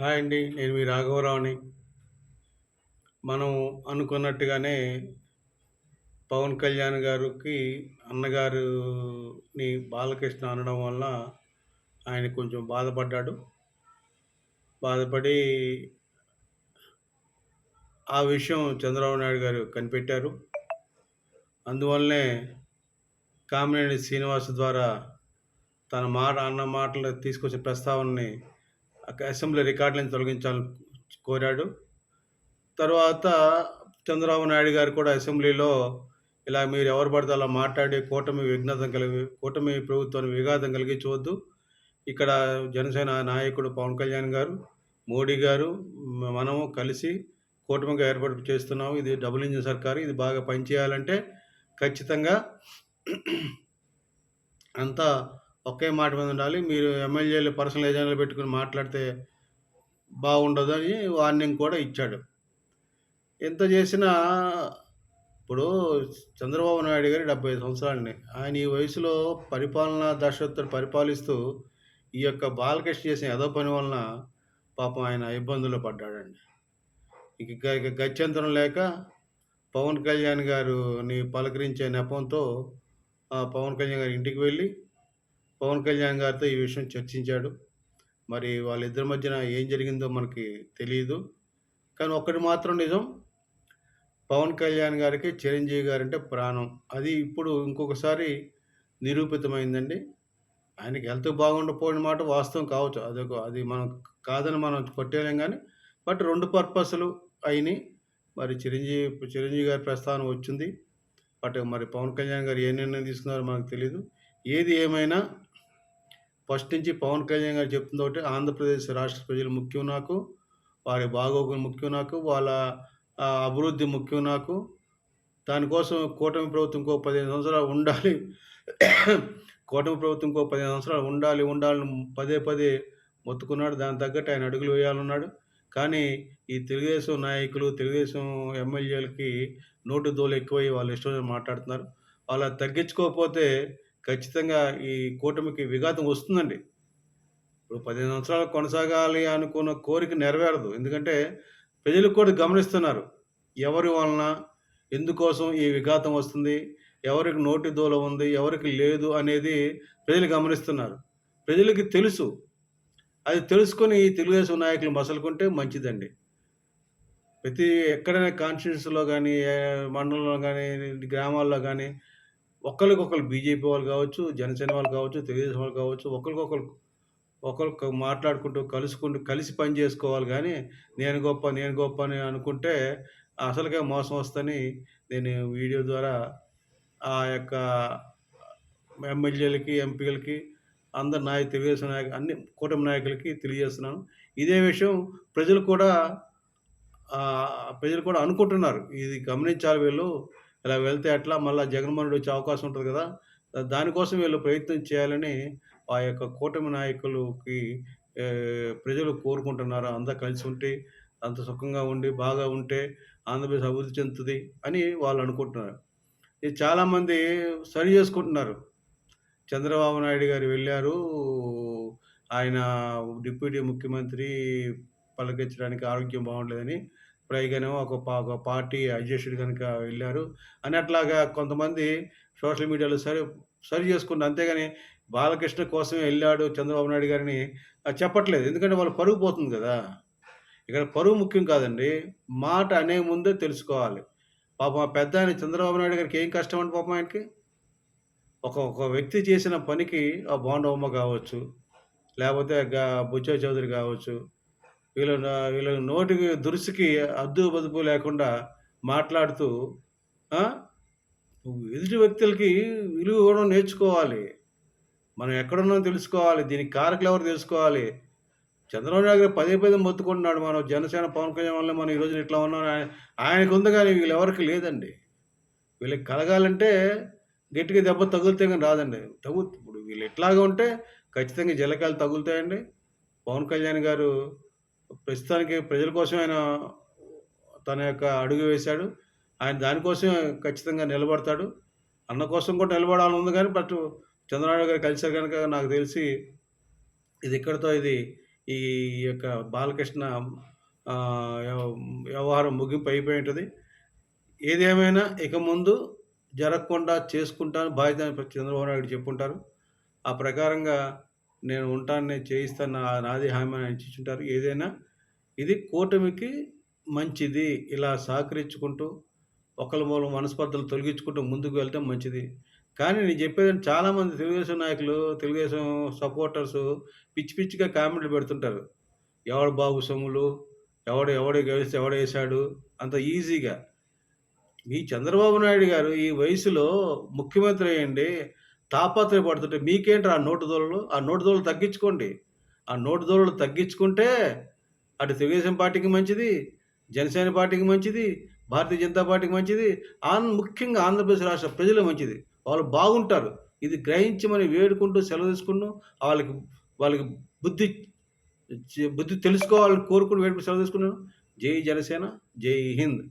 Hi అండి నేను మీ రాఘవరావుని. మనం అనుకున్నట్టుగానే పవన్ కళ్యాణ్ గారికి అన్నగారుని బాలకృష్ణ అనడం వల్ల ఆయన కొంచెం బాధపడ్డాడు. బాధపడి ఆ విషయం చంద్రబాబు నాయుడు గారు కనిపెట్టారు. అందువల్లనే కామినేని శ్రీనివాస్ ద్వారా తన మాట అన్న మాటలు తీసుకొచ్చే ప్రస్తావనని అసెంబ్లీ రికార్డులను తొలగించాలని కోరాడు. తర్వాత చంద్రబాబు నాయుడు గారు కూడా అసెంబ్లీలో ఇలా మీరు ఎవరు పడితే అలా మాట్లాడి కూటమి విఘ్నతం కలిగి కూటమి ప్రభుత్వాన్ని విఘాతం కలిగించవద్దు. ఇక్కడ జనసేన నాయకుడు పవన్ కళ్యాణ్ గారు మోడీ గారు మనము కలిసి కూటమిగా ఏర్పాటు చేస్తున్నాము. ఇది డబుల్ ఇంజిన్ సర్కారు ఇది బాగా పనిచేయాలంటే ఖచ్చితంగా అంతా ఒకే మాట మీద ఉండాలి. మీరు ఎమ్మెల్యేలు పర్సనల్ ఏజెంట్లు పెట్టుకుని మాట్లాడితే బాగుండదు అని వార్నింగ్ కూడా ఇచ్చాడు. ఎంత చేసినా ఇప్పుడు చంద్రబాబు నాయుడు గారి డెబ్బై సంవత్సరాలని. ఆయన ఈ వయసులో పరిపాలనా దశతో పరిపాలిస్తూ ఈ యొక్క బాలకృష్ణ చేసిన ఏదో పని వలన పాపం ఆయన ఇబ్బందులు పడ్డాడండి. ఇక ఇక గత్యంతరం లేక పవన్ కళ్యాణ్ గారుని పలకరించే నెపంతో ఆ పవన్ కళ్యాణ్ గారి ఇంటికి వెళ్ళి పవన్ కళ్యాణ్ గారితో ఈ విషయం చర్చించాడు. మరి వాళ్ళిద్దరి మధ్యన ఏం జరిగిందో మనకి తెలియదు కానీ ఒక్కటి మాత్రం నిజం పవన్ కళ్యాణ్ గారికి చిరంజీవి గారంటే ప్రాణం. అది ఇప్పుడు ఇంకొకసారి నిరూపితమైందండి. ఆయనకి హెల్త్ బాగుండకపోయిన మాట వాస్తవం కావచ్చు. అదొక అది మనం కాదని మనం కొట్టేయలేం కానీ బట్ రెండు పర్పస్లు అయినాయి. మరి చిరంజీవి చిరంజీవి గారి ప్రస్థానం వచ్చింది. బట్ మరి పవన్ కళ్యాణ్ గారు ఏ నిర్ణయం తీసుకున్నారో మనకు తెలియదు ఏది ఏమైనా ఫస్ట్ నుంచి పవన్ కళ్యాణ్ గారు చెప్తుంది ఒకటి ఆంధ్రప్రదేశ్ రాష్ట్ర ప్రజలు ముఖ్యం నాకు వారి బాగోగులు ముఖ్యం నాకు వాళ్ళ అభివృద్ధి ముఖ్యం నాకు. దానికోసం కూటమి ప్రభుత్వం ఇంకో పదిహేను సంవత్సరాలు ఉండాలి. కూటమి ప్రభుత్వం ఇంకో పదిహేను సంవత్సరాలు ఉండాలి ఉండాలని పదే పదే మొత్తుకున్నాడు. దాని తగ్గట్టు ఆయన అడుగులు వేయాలన్నాడు. కానీ ఈ తెలుగుదేశం నాయకులు తెలుగుదేశం ఎమ్మెల్యేలకి నోటు దోలు ఎక్కువై వాళ్ళు ఇష్టం మాట్లాడుతున్నారు. వాళ్ళ తగ్గించుకోకపోతే ఖచ్చితంగా ఈ కూటమికి విఘాతం వస్తుందండి. ఇప్పుడు పదిహేను సంవత్సరాలు కొనసాగాలి అనుకున్న కోరిక నెరవేరదు. ఎందుకంటే ప్రజలు కూడా గమనిస్తున్నారు. ఎవరి వలన ఎందుకోసం ఈ విఘాతం వస్తుంది ఎవరికి నోటి దూల ఉంది ఎవరికి లేదు అనేది ప్రజలు గమనిస్తున్నారు. ప్రజలకి తెలుసు. అది తెలుసుకొని ఈ తెలుగుదేశం నాయకులు మసలుకుంటే మంచిదండి. ప్రతి ఎక్కడైనా కాన్స్టిట్యూన్సీలో కానీ మండలంలో కానీ గ్రామాల్లో కానీ ఒకరికొకరు బీజేపీ వాళ్ళు కావచ్చు జనసేన వాళ్ళు కావచ్చు తెలుగుదేశం వాళ్ళు కావచ్చు ఒకరికొకరు ఒకరికి మాట్లాడుకుంటూ కలుసుకుంటూ కలిసి పని చేసుకోవాలి కానీ నేను గొప్ప నేను గొప్ప అని అనుకుంటే అసలుగా మోసం వస్తని నేను వీడియో ద్వారా ఆ యొక్క ఎమ్మెల్యేలకి ఎంపీలకి అందరు నాయ తెలుగుదేశం నాయకు అన్ని కూటమి నాయకులకి తెలియజేస్తున్నాను. ఇదే విషయం ప్రజలు కూడా ప్రజలు కూడా అనుకుంటున్నారు. ఇది గమనించాలి వీళ్ళు. ఇలా వెళ్తే అట్లా మళ్ళీ జగన్మోహన్ వచ్చే అవకాశం ఉంటుంది కదా దానికోసం వీళ్ళు ప్రయత్నం చేయాలని ఆ యొక్క కూటమి నాయకులకి ప్రజలు కోరుకుంటున్నారు. అంతా కలిసి ఉంటే అంత సుఖంగా ఉండి బాగా ఉంటే ఆంధ్రప్రదేశ్ అభివృద్ధి చెందుతుంది అని వాళ్ళు అనుకుంటున్నారు. ఇది చాలామంది సరి చేసుకుంటున్నారు. చంద్రబాబు నాయుడు గారు వెళ్ళారు. ఆయన డిప్యూటీ ముఖ్యమంత్రి పలకించడానికి ఆరోగ్యం బాగుండలేదని పైగానేమో ఒక పా- ఒక పార్టీ అధ్యక్షుడు కనుక వెళ్ళారు. అని అట్లాగా కొంతమంది సోషల్ మీడియాలో సరి సరి చేసుకుంటారు అంతేగాని బాలకృష్ణ కోసమే వెళ్ళాడు చంద్రబాబు నాయుడు గారిని అది చెప్పట్లేదు. ఎందుకంటే వాళ్ళు పరుగు పోతుంది కదా. ఇక్కడ పరువు ముఖ్యం కాదండి. మాట అనే ముందే తెలుసుకోవాలి. పాపం పెద్ద ఆయన చంద్రబాబు నాయుడు గారికి ఏం కష్టం అండి పాపం ఆయనకి? ఒక ఒక వ్యక్తి చేసిన పనికి ఆ బాండవమ్మ కావచ్చు లేకపోతే బుచ్చ చౌదరి కావచ్చు వీళ్ళ వీళ్ళ నోటికి దురుసుకి అద్దు బదుపు లేకుండా మాట్లాడుతూ ఎదుటి వ్యక్తులకి విలువ ఇవ్వడం నేర్చుకోవాలి. మనం ఎక్కడున్నాం తెలుసుకోవాలి. దీనికి కారకులు ఎవరు తెలుసుకోవాలి? చంద్రబాబు నాయుడు గారు పదే పదే మొత్తుకుంటున్నాడు మనం జనసేన పవన్ కళ్యాణ్ వల్ల మనం ఈ ఇట్లా ఉన్నాం. ఆయన- ఆయనకు ఉంది కానీ వీళ్ళెవరికి లేదండి. వీళ్ళకి కలగాలంటే గట్టిగా దెబ్బ తగులుతే కానీ రాదండి. తగు ఇప్పుడు వీళ్ళు ఎట్లాగా ఉంటే ఖచ్చితంగా జలకాయలు తగులుతాయండి. పవన్ కళ్యాణ్ గారు ప్రస్తుతానికి ప్రజల కోసం ఆయన తన యొక్క అడుగు వేశాడు. ఆయన దానికోసం ఖచ్చితంగా నిలబడతాడు. అన్న కోసం కూడా నిలబడాలని ఉంది కానీ బట్ చంద్రబాబు గారు కలిసారు కనుక నాకు తెలిసి ఇది ఇక్కడితో ఇది ఈ యొక్క బాలకృష్ణ వ్యవహారం ముగింపు అయిపోయి ఏది ఏదేమైనా ఇక ముందు జరగకుండా చేసుకుంటాను బాధ్యత అని చంద్రబాబు నాయుడు చెప్పుంటారు. ఆ ప్రకారంగా నేను ఉంటాను, నేను చేయిస్తాను నా నాది హామీ అని ఆయన ఏదైనా ఇది కూటమికి మంచిది. ఇలా సహకరించుకుంటూ ఒకళ్ళ మూలం మనస్పర్ధలు తొలగించుకుంటూ ముందుకు వెళ్తే మంచిది. కానీ నేను చెప్పేది చాలామంది తెలుగుదేశం నాయకులు, తెలుగుదేశం సపోర్టర్స్ పిచ్చి పిచ్చిగా కామెంట్లు పెడుతుంటారు. ఎవడు బాబు సొమ్ములు, ఎవడు ఎవడు గెలిస్తే వేశాడు అంత ఈజీగా. మీ చంద్రబాబు నాయుడు గారు ఈ వయసులో ముఖ్యమంత్రి అయ్యండి తాపత్రయపడుతుంటే మీకేంటి ఆ నోటు దూలలు? ఆ నోటు దూలలు తగ్గించుకోండి. ఆ నోటు దూలలు తగ్గించుకుంటే అటు తెలుగుదేశం పార్టీకి మంచిది, జనసేన పార్టీకి మంచిది, భారతీయ జనతా పార్టీకి మంచిది. ఆన్ ముఖ్యంగా ఆంధ్రప్రదేశ్ రాష్ట్ర ప్రజలు మంచిది. వాళ్ళు బాగుంటారు. ఇది గ్రహించమని వేడుకుంటూ సెలవు తీసుకుంటూ వాళ్ళకి వాళ్ళకి బుద్ధి బుద్ధి తెలుసుకోవాలని కోరుకుని వేడుకుని సెలవు తీసుకున్నాను. జై జనసేన, జై హింద్.